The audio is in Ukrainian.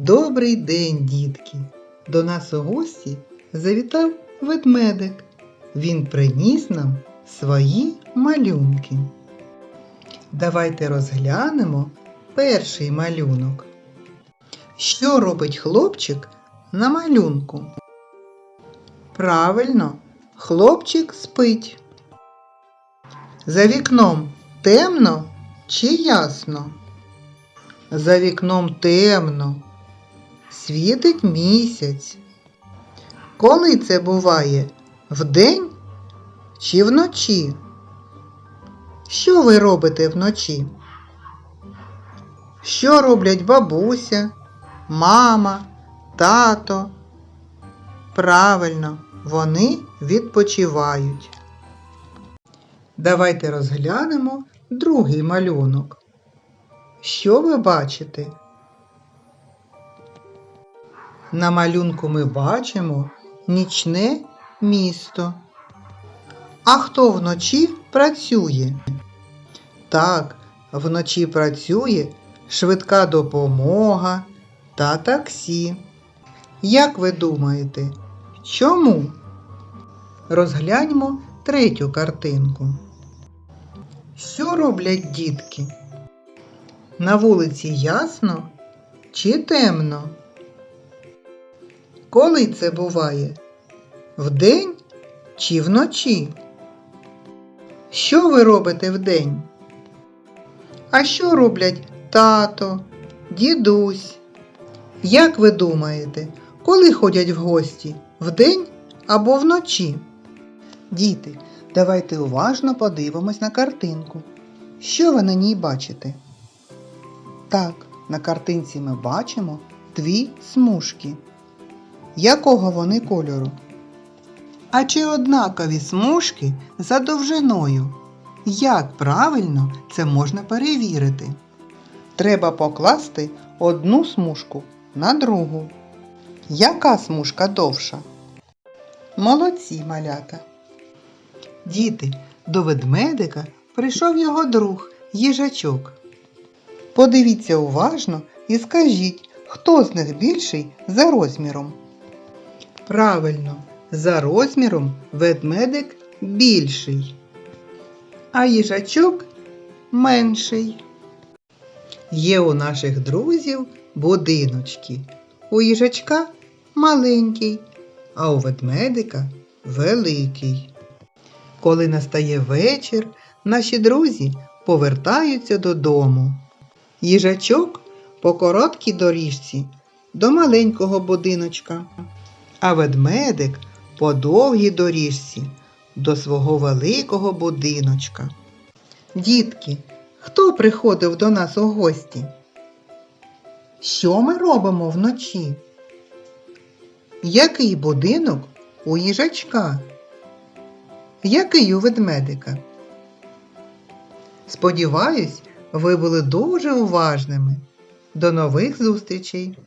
Добрий день, дітки! До нас у гості завітав ведмедик. Він приніс нам свої малюнки. Давайте розглянемо перший малюнок. Що робить хлопчик на малюнку? Правильно, хлопчик спить. За вікном темно чи ясно? За вікном темно. Світить місяць. Коли це буває? Вдень чи вночі? Що ви робите вночі? Що роблять бабуся, мама, тато? Правильно, вони відпочивають. Давайте розглянемо другий малюнок. Що ви бачите? На малюнку ми бачимо нічне місто. А хто вночі працює? Так, вночі працює швидка допомога та таксі. Як ви думаєте, чому? Розгляньмо третю картинку. Що роблять дітки? На вулиці ясно чи темно? Коли це буває? Вдень чи вночі? Що ви робите вдень? А що роблять тато, дідусь? Як ви думаєте, коли ходять в гості? Вдень або вночі? Діти, давайте уважно подивимось на картинку. Що ви на ній бачите? Так, на картинці ми бачимо дві смужки. Якого вони кольору? А чи однакові смужки за довжиною? Як правильно це можна перевірити? Треба покласти одну смужку на другу. Яка смужка довша? Молодці малята. Діти, до ведмедика прийшов його друг їжачок. Подивіться уважно і скажіть, хто з них більший за розміром. Правильно, за розміром ведмедик більший, а їжачок менший. Є у наших друзів будиночки. У їжачка маленький, а у ведмедика великий. Коли настає вечір, наші друзі повертаються додому. Їжачок по короткій доріжці до маленького будиночка, а ведмедик по довгій доріжці до свого великого будиночка. Дітки, хто приходив до нас у гості? Що ми робимо вночі? Який будинок у їжачка? Який у ведмедика? Сподіваюсь, ви були дуже уважними. До нових зустрічей!